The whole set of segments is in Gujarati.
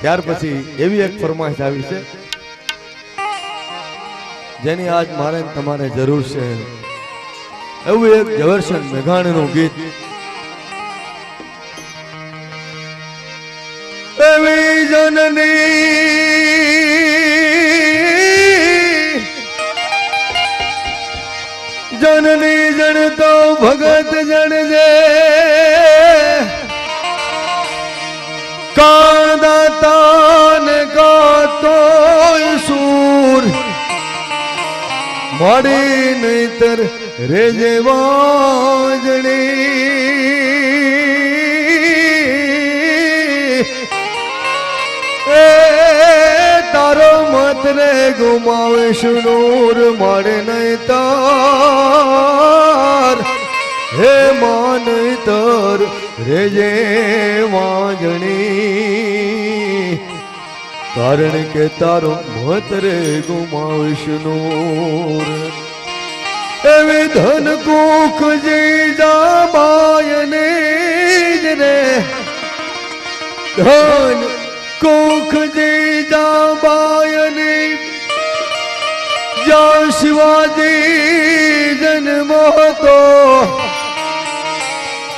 ત્યાર પછી એવી એક ફરમાઈશ આવી છે, જેની આજ મારે તમારે જરૂર છે. એવું એક ઝવેરચંદ મેઘાણીનું ગીત. એવી જનની જનની જણ તો ભગત જણજે કાંદાતાન માડી નહીતર રેજે વાજણી એ તારો મત રે ગુમાવે નૂર મળે નહીં તાર હે માન તર રેજે વાજણી કારણ કે તારો મત રે ગુમાવીશ નૂર. એવી ધન કુખ જીજા બાયને જ રે. ધન કુખ જીજા બાયને જ્યાં શિવાજી જન્મ હતો.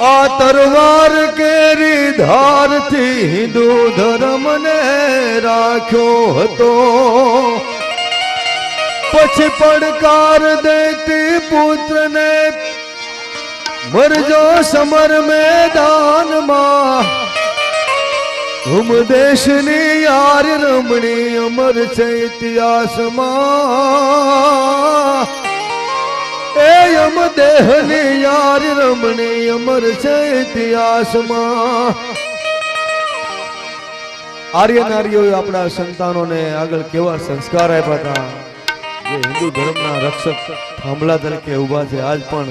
આ તરવાર કેરી ધારથી હિન્દુ ધર્મને રાખ્યો હતો. પછી પડકાર દેતી પુત્રને મરજો સમર મેદાનમાં. હુમ દેશની યાર રમણી અમર છે ઇતિહાસમાં. યમ દેહની યાર રમણે અમર છે ઇતિહાસમાં. આર્ય નારીઓએ આપણા સંતાનોને આગળ કેવા સંસ્કાર આપ્યા હતા? જે હિન્દુ ધર્મના રક્ષક થાંભલા તરીકે ઊભા છે. આજ પણ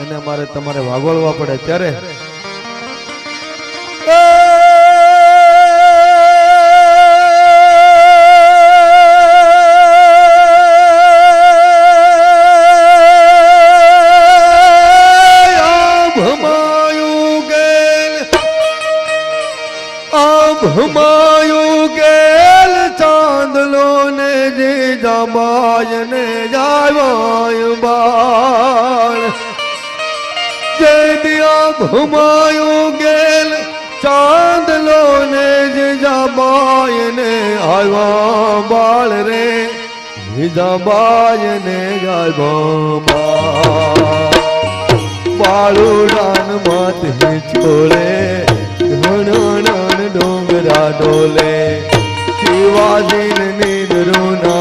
એને અમારે તમારે વાગોળવા પડે. ત્યારે હમાયું ગેલ ચાંદલો ને જે જામાય ને જાવાય બાળ જે દિયા હુમાયું ગેલ ચાંદલો ને જે જામાય ને આવ્યા બાળ રે જાબાય ને જાવા બાળ બાળુડાન માથે છોડે ઘણણ ડોંગરા ડોલે શિવાજીને નીંદરું નાવે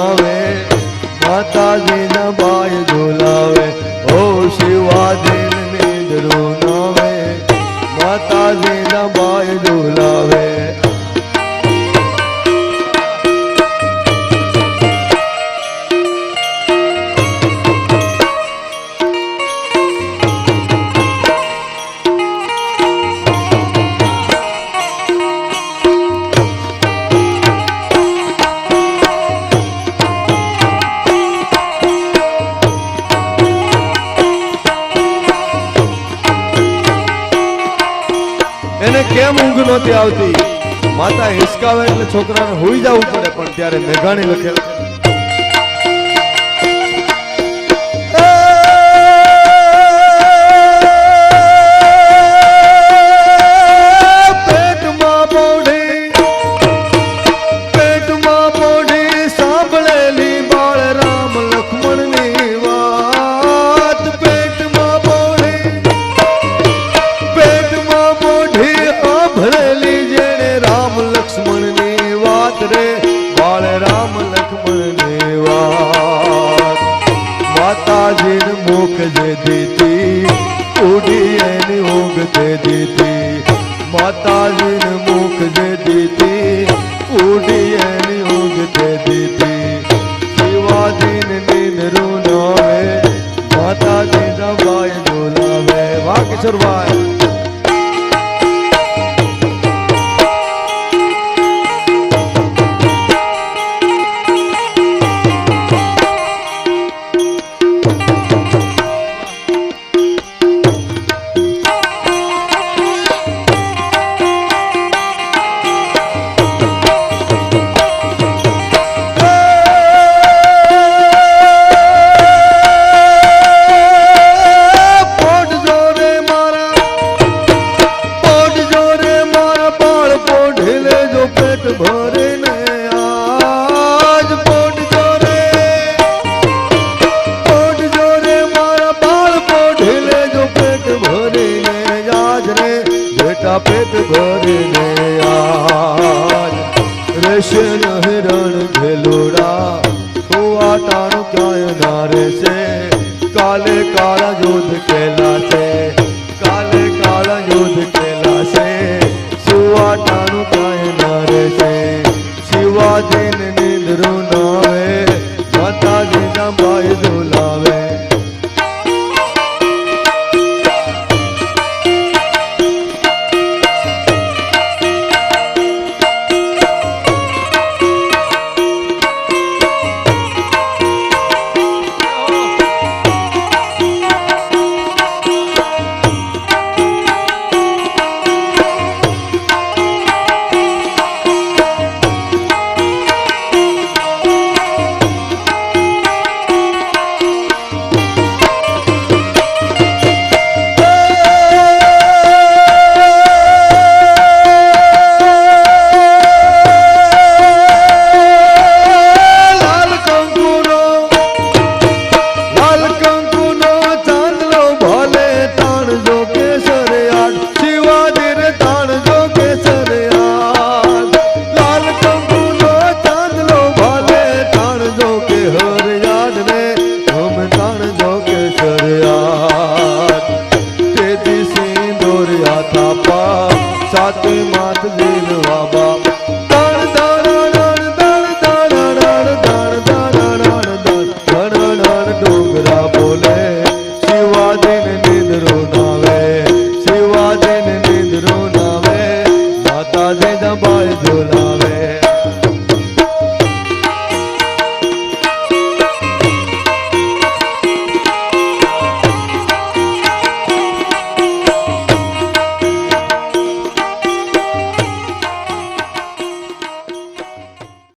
નહોતી આવતી. માતા હિસકાવે એટલે છોકરાને હોઈ જવું પડે પણ ત્યારે મેઘાણી લખેલ રે બાળ રામ લક્ષ્મણની વાત માતાજીને મુખ જે દીધી, ઉડી એની ઊંઘ જે દીધી. માતાજીને મુખ જે દીધી, ઉડી એની ઊંઘ જે દીધી. પેટ ભરીને આજ. રેશે યાદ રે